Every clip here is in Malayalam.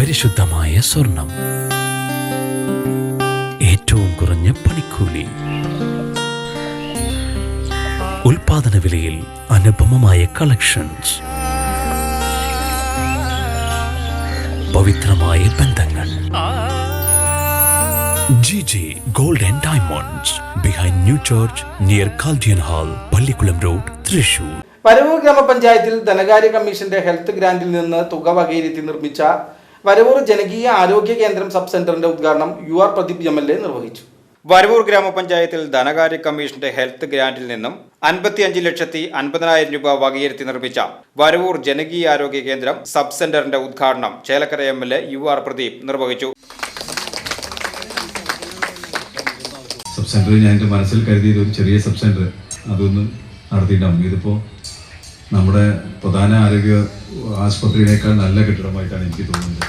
പരിശുദ്ധമായ സ്വർണം. ഏറ്റവും കുറഞ്ഞ പണിക്കൂലി. ഉൽപാദന വിലയിൽ അനുപമമായ കളക്ഷൻസ്. പവിത്രമായ ബന്ധങ്ങൾ. G G gold and diamonds behind new church near Chaldean hall Pallikkulam road Thrissur Varavoor ഗ്രാമപഞ്ചായത്തിൽ ധനകാര്യ കമ്മീഷന്റെ ഹെൽത്ത് ഗ്രാന്റിൽ നിന്ന് തുക വകയിരുത്തി നിർമ്മിച്ച വരവൂർ ജനകീയ ആരോഗ്യ കേന്ദ്രം സബ് സെന്ററിന്റെ ഉദ്ഘാടനം U R Pradeep M L A നിർവഹിച്ചു. വരവൂർ ഗ്രാമപഞ്ചായത്തിൽ ധനകാര്യ കമ്മീഷന്റെ ഹെൽത്ത് ഗ്രാന്റിൽ നിന്നും അൻപത്തിയഞ്ച് ലക്ഷത്തി അൻപതിനായിരം രൂപ വകയിരുത്തി നിർമ്മിച്ച വരവൂർ ജനകീയ ആരോഗ്യ കേന്ദ്രം സബ് സെന്ററിന്റെ ഉദ്ഘാടനം Chelakkara M L A U R Pradeep നിർവഹിച്ചു. സബ് സെന്റർ ഞാൻ എന്റെ മനസ്സിൽ കരുതിയത് ഒരു ചെറിയ സബ് സെന്റർ അതൊന്ന് നടത്തിയിട്ടുണ്ടാവും. ഇതിപ്പോൾ നമ്മുടെ പ്രധാന ആരോഗ്യ ആശുപത്രിയേക്കാൾ നല്ല കെട്ടിടമായിട്ടാണ് എനിക്ക് തോന്നുന്നത്.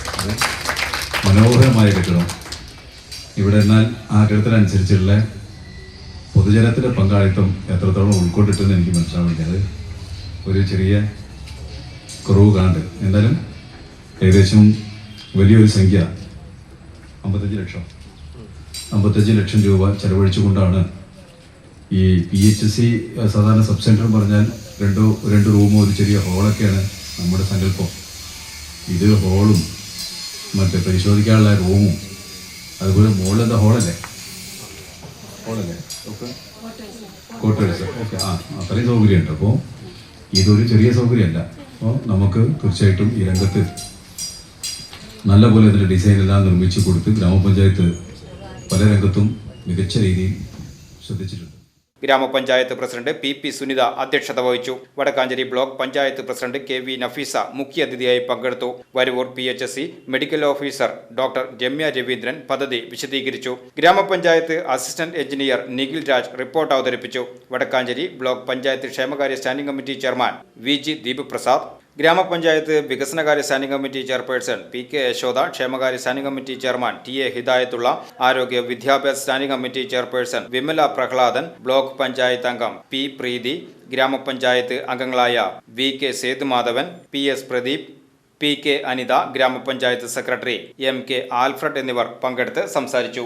മനോഹരമായ കെട്ടിടം. ഇവിടെ എന്നാൽ ആ കെട്ടിടത്തിനനുസരിച്ചുള്ള പൊതുജനത്തിന്റെ പങ്കാളിത്തം എത്രത്തോളം ഉൾക്കൊണ്ടിട്ടെന്ന് എനിക്ക് മനസ്സിലാവില്ല ഒരു ചെറിയ കുറവ് കാണ്ട് എന്തായാലും ഏകദേശം വലിയൊരു സംഖ്യ. അമ്പത്തഞ്ച് ലക്ഷം. അമ്പത്തഞ്ച് ലക്ഷം രൂപ ചെലവഴിച്ചുകൊണ്ടാണ് ഈ പി എച്ച് സി സാധാരണ സബ് സെന്റർ പറഞ്ഞാൽ രണ്ടോ രണ്ട് റൂമോ ഒരു ചെറിയ ഹോളൊക്കെയാണ് നമ്മുടെ സങ്കല്പം. ഇത് ഹോളും മറ്റേ പരിശോധിക്കാനുള്ള റൂമും അതുപോലെ മുകളിൽ എന്താ ഹോളല്ലേ ഹോളല്ലേ ഓക്കെ ക്വാർട്ടേഴ്സ് ഓക്കെ ആ അത്രയും സൗകര്യമുണ്ട്. അപ്പോൾ ഇതൊരു ചെറിയ സൗകര്യമല്ല. അപ്പോൾ നമുക്ക് തീർച്ചയായിട്ടും ഈ രംഗത്ത് നല്ല പോലെ ഇതിന്റെ ഡിസൈൻ എല്ലാം നിർമ്മിച്ചു കൊടുത്ത് ഗ്രാമപഞ്ചായത്ത് പല രംഗത്തും മികച്ച രീതിയിൽ ശ്രദ്ധിച്ചിട്ടുണ്ട്. ഗ്രാമപഞ്ചായത്ത് പ്രസിഡന്റ് പി പി സുനിത അധ്യക്ഷത വഹിച്ചു. Vadakkanchery block panchayat president K V Nafeesa മുഖ്യാതിഥിയായി പങ്കെടുത്തു. Varavoor P H S C medical officer doctor Ramya Raveendran പദ്ധതി വിശദീകരിച്ചു. ഗ്രാമപഞ്ചായത്ത് assistant engineer Nikhil Raj report അവതരിപ്പിച്ചു. വടക്കാഞ്ചേരി ബ്ലോക്ക് പഞ്ചായത്ത് ക്ഷേമകാര്യ standing committee chairman V G Deep Prasad ഗ്രാമപഞ്ചായത്ത് വികസനകാര്യ standing committee chairperson P K Yashoda ക്ഷേമകാര്യ standing committee chairman T A Hidayathulla ആരോഗ്യ വിദ്യാഭ്യാസ standing committee chairperson Vimala Prahladan block panchayat അംഗം പി പ്രീതി ഗ്രാമപഞ്ചായത്ത് അംഗങ്ങളായ V K Sethumadhavan P S Pradeep P K Anitha ഗ്രാമപഞ്ചായത്ത് സെക്രട്ടറി എം കെ ആൽഫ്രഡ് എന്നിവർ പങ്കെടുത്ത് സംസാരിച്ചു.